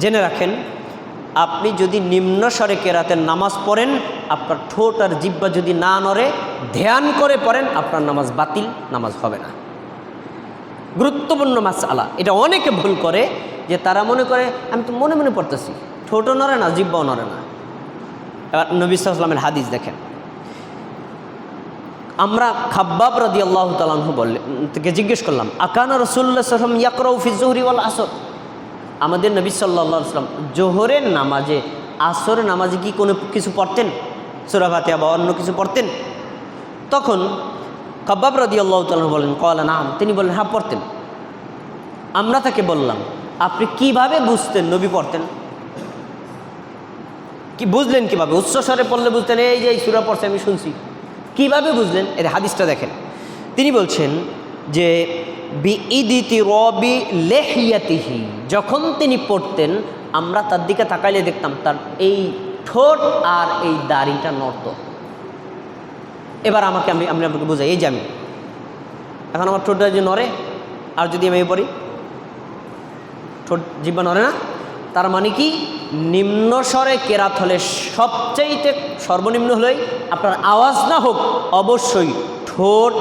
জেনে রাখেন, আপনি যদি নিম্ন স্বরে কেরাতের নামাজ পড়েন, আপনার ঠোঁট আর জিব্বা যদি না নড়ে, ধ্যান করে পড়েন, আপনার নামাজ বাতিল, নামাজ হবে না। গুরুত্বপূর্ণ মাস আলা এটা অনেকে ভুল করে, যে তারা মনে করে, আমি তো মনে মনে পড়তেছি, ঠোঁটও নড়ে না জিব্বাও নড়ে না। এবার নবী সাল্লামের হাদিস দেখেন। আমরা খাব্বাব রাদি আল্লাহ তালাহু বললে জিজ্ঞেস করলাম, আকানা রসুল্লাহ সাল্লাম ইয়াকরাউ আসর? আমাদের নবী সাল্লাহ সাল্লাম জোহরের নামাজে আসরের নামাজে কি কোনো কিছু পড়তেন? সুরাভাতিয়া বা অন্য কিছু পড়তেন? তখন কাব্বাব রাদি আল্লাহ তালন বলেন কলা নাম। তিনি বললেন হ্যাঁ পড়তেন। আমরা তাকে বললাম, আপনি কীভাবে বুঝতেন নবী পড়তেন? কি, বুঝলেন কীভাবে? উচ্চস্বরে পড়লে বুঝতেন, এই যে এই সুরা পড়ছে, আমি শুনছি। কীভাবে বুঝলেন? এর হাদিসটা দেখেন। তিনি বলছেন যে বি ইদিতি রবি লেহিয়াতিহি, যখন তিনি পড়তেন, আমরা তার দিকে তাকাইলে দেখতাম তার এই ঠোঁট আর এই দাড়িটা নড়ত এবার আমাকে আমি আমি আপনাকে বুঝাই, এই যে আমি। এখন আমার ঠোঁটটা যে নড়ে, আর যদি আমি পড়ি, ঠোঁট জিব্বা নড়ে না, তার মানে কি? নিম্ন স্বরে কেরাত হলে সবচাইতে সর্বনিম্ন হলেই আপনার আওয়াজ না হোক, অবশ্যই ঠোঁট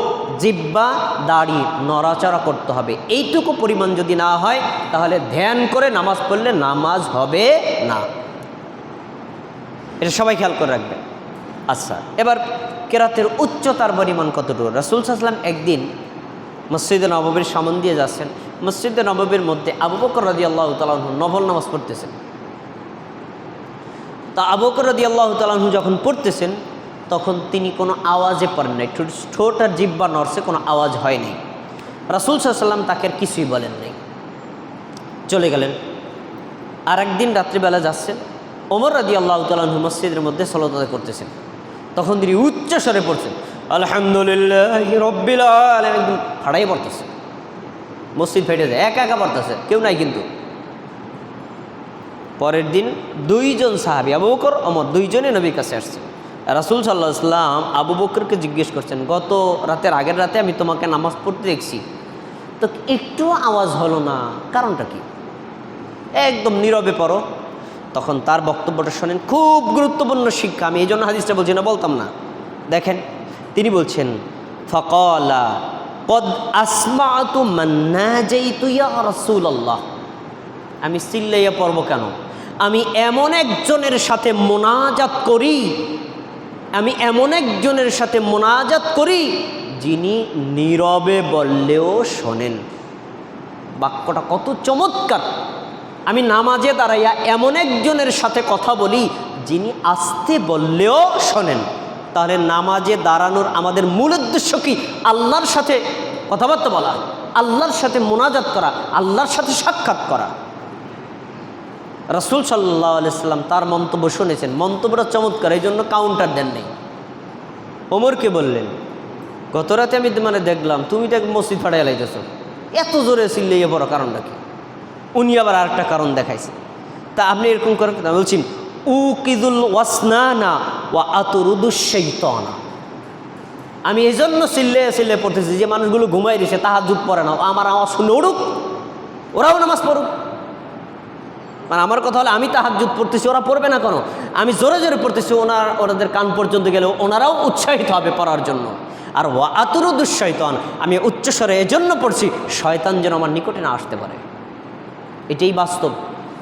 জিব্বা, দাড়ি নড়াচড়া করতে হবে। এইটুকু পরিমাণ যদি না হয়, তাহলে ধ্যান করে নামাজ পড়লে নামাজ হবে না। এটা সবাই খেয়াল করে রাখবে আচ্ছা এবার কেরাতের উচ্চতার পরিমাণ কতটুকু? রাসুল সাল্লাম একদিন মসজিদে নববীর সামন দিয়ে যাচ্ছেন। মসজিদে নববীর মধ্যে আবু বকর রাজি আল্লাহ তালাহ নভল নামাজ পড়তেছেন। তা আবু বকর রাজি আল্লাহ তালাহু যখন পড়তেছেন তখন তিনি কোনো আওয়াজে পড়েন নাই। ঠোঁট আর জিব্বা নরসে কোনো আওয়াজ হয়নি রাসুল সাল্লাম তাকে কিছুই বলেন নাই। চলে গেলেন। আর একদিন রাত্রিবেলা যাচ্ছেন। ওমর রাজি আল্লাহ তালাহু মসজিদের মধ্যে সলতা করতেছেন। তখন তিনি উচ্চ স্বরে পড়ছেন, আলহামদুলিল্লাহ একদম ফাড়াই পড়তেছে মসজিদ ফেটে যায়, একা একা পড়তেছে কেউ নাই কিন্তু। পরের দিন দুইজন সাহাবি, আবু অমর দুইজনে নবীর কাছে আসছে রাসুল সাল্লাহ ইসলাম আবু বকরকে জিজ্ঞেস করছেন, গত রাতের আগের রাতে আমি তোমাকে নামাজ পড়তে দেখছি। তো একটু আওয়াজ হলো না, কারণটা কি? একদম নীরবে পড়ো। তখন তার বক্তব্যটা শোনেন, খুব গুরুত্বপূর্ণ শিক্ষা, আমি এই জন্য হাদিসটা বলছি না, বলতাম না। দেখেন, তিনি বলছেন, ফকলা, কদ আসমাতু মান্না যাইতু ইয়া রাসূলুল্লাহ। আমি চিল্লাইয়া পড়ব কেন? আমি এমন একজনের সাথে মোনাজাত করি আমি এমন একজনের সাথে মোনাজাত করি যিনি নীরবে বললেও শোনেন। বাক্যটা কত চমৎকার। আমি নামাজে দাঁড়াইয়া এমন একজনের সাথে কথা বলি যিনি আসতে বললেও শোনেন। তাহলে নামাজে দাঁড়ানোর আমাদের মূল উদ্দেশ্য কি? আল্লাহর সাথে কথাবার্তা বলা, আল্লাহর সাথে মোনাজাত করা, আল্লাহর সাথে সাক্ষাৎ করা। রাসুল সাল্লাহ আলাইসাল্লাম তার মন্তব্য শুনেছেন। মন্তব্যটা চমৎকার এই জন্য কাউন্টার দেন নেই ওমরকে বললেন, গত রাতে আমি মানে দেখলাম, তুমি দেখ মসজিদ ফাটাই লাইতেছ। এত জোরে চিল্লাইয়ে বড় কারণটা কি? উনি আবার আরেকটা কারণ দেখাইছে। তা আপনি এরকম করেন না বলছেন উ কিদুল ওয়াসনানা ওয়া আতরুদুশৈতনা আমি এই জন্য চিল্লে চিল্লে পড়তেছি যে মানুষগুলো ঘুমাই দিছে তাহার যুগ পড়ে না। আমার আওয়াজ শুনে উড়ুক, ওরাও নামাজ পড়ুক। মানে আমার কথা হলো, আমি যুগ পড়তেছি, ওরা পড়বে না কেন? আমি জোরে জোরে পড়তেছি, ওনার, ওনাদের কান পর্যন্ত গেলে ওনারাও উৎসাহিত হবে পড়ার জন্য। আর ও আতুরু দুঃশয়তন আমি উচ্চস্বরে এজন্য পড়ছি, শয়তান যেন আমার নিকটে না আসতে পারে। এটাই বাস্তব।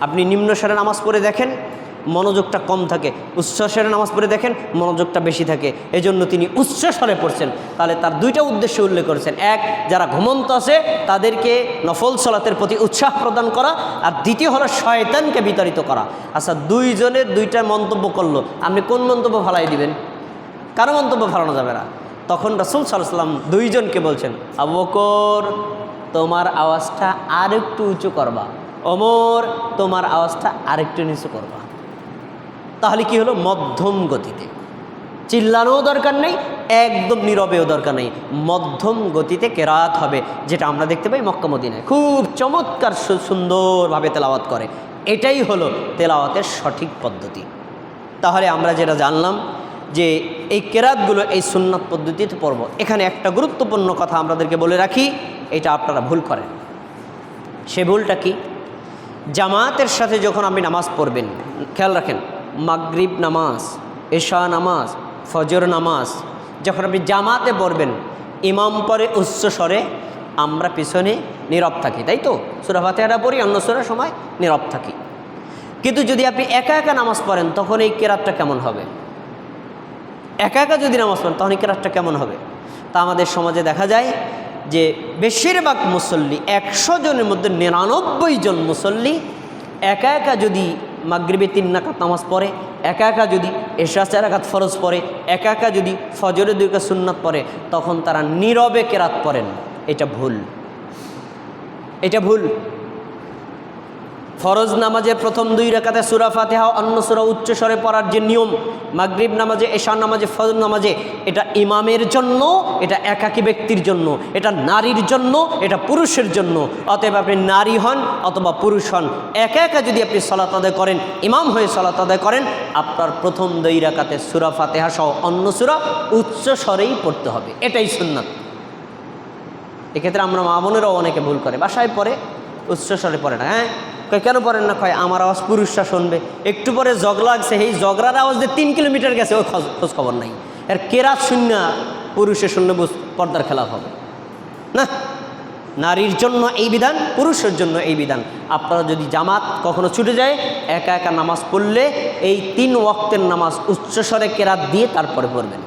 আপনি নিম্ন স্বরে নামাজ পড়ে দেখেন মনোযোগটা কম থাকে। উচ্চস্বরে নামাজ পড়ে দেখেন মনোযোগটা বেশি থাকে। এজন্য তিনি উচ্চস্বরে পড়ছেন। তাহলে তার দুইটা উদ্দেশ্য উল্লেখ করেছেন। এক, যারা ঘুমন্ত আছে, তাদেরকে নফল সলাতের প্রতি উৎসাহ প্রদান করা। আর দ্বিতীয় হলো শয়তানকে বিতাড়িত করা। আচ্ছা দুইজনের দুইটা মন্তব্য করল। আপনি কোন মন্তব্য ফালাই দিবেন? কারও মন্তব্য ফালানো যাবে না। তখন রসুল সাল্লাম দুইজনকে বলছেন, আবু বকর, তোমার আওয়াজটা আর একটু উঁচু করবা। অমর তোমার আওয়াজটা আরেকটু নিচু করবা। তাহলে কি হলো? মধ্যম গতিতে। চিল্লানোও দরকার নেই, একদম নীরবেও দরকার নেই। মধ্যম গতিতে কেরাত হবে, যেটা আমরা দেখতে পাই মক্কা মদিনায়। খুব চমৎকার সুন্দরভাবে তেলাওয়াত করে। এটাই হলো তেলাওয়াতের সঠিক পদ্ধতি। তাহলে আমরা যেটা জানলাম, যে এই কেরাতগুলো, এই সুন্নাত পদ্ধতিতে পড়ব। এখানে একটা গুরুত্বপূর্ণ কথা আমাদেরকে বলে রাখি, এটা আপনারা ভুল করেন। সে ভুলটা কি? জামাতের সাথে যখন আপনি নামাজ পড়বেন, খেয়াল রাখেন মাগরিব নামাজ, এশা নামাজ, ফজর নামাজ, যখন আপনি জামাতে পড়বেন, ইমাম পরে উচ্চ স্বরে আমরা পিছনে নীরব থাকি, তাই তো? সুরা ফাতেহারা পড়ি, অন্য সুরার সময় নীরব থাকি। কিন্তু যদি আপনি একা একা নামাজ পড়েন, তখন এই কেরাতটা কেমন হবে? একা একা যদি নামাজ পড়েন, তখন এই কেরাতটা কেমন হবে? তা আমাদের সমাজে দেখা যায় যে, বেশিরভাগ মুসল্লি, একশো জনের মধ্যে নিরানব্বই জন মুসল্লি একা একা যদি মাগরিবে তিন নাকাত নামাজ পড়ে, একা একা যদি এশা চার আঘাত ফরজ পড়ে, একা একা যদি ফজরে দুর্গা সুন্নাত পড়ে, তখন তারা নীরবে কেরাত পড়েন। এটা ভুল। এটা ভুল। ফরজ নামাজে প্রথম দুই রেখাতে সুরা ফাতেহা অন্য সুরা উচ্চ স্বরে পড়ার যে নিয়ম, মাগরিব নামাজে এশান নামাজে, ফজর নামাজে, এটা ইমামের জন্য, এটা একাকী ব্যক্তির জন্য, এটা নারীর জন্য, এটা পুরুষের জন্য। অতএব আপনি নারী হন অথবা পুরুষ হন, একা একা যদি আপনি সলাত আদায় করেন, ইমাম হয়ে সলাত আদায় করেন, আপনার প্রথম দুই রেখাতে সুরা ফাতেহা সহ অন্য সুরা উচ্চ স্বরেই পড়তে হবে। এটাই সুন্নাত। এক্ষেত্রে আমরা মা বোনেরাও অনেকে ভুল করে, বাসায় পরে উচ্চস্বরে পড়ে না হ্যাঁ? কয়, কেন পড়েন না? কয়, আমার আওয়াজ পুরুষরা শুনবে। একটু পরে জগ লাগছে এই জগরার আওয়াজ দিয়ে তিন কিলোমিটার গেছে ওই খোঁজ খবর নাই। এর কেরাত শূন্য, পুরুষে শূন্য পর্দার খেলা হবে। না, নারীর জন্য এই বিধান, পুরুষের জন্য এই বিধান। আপনারা যদি জামাত কখনো ছুটে যায়, একা একা নামাজ পড়লে এই তিন ওয়াক্তের নামাজ উচ্চস্বরে কেরাত দিয়ে তারপরে পড়বেন।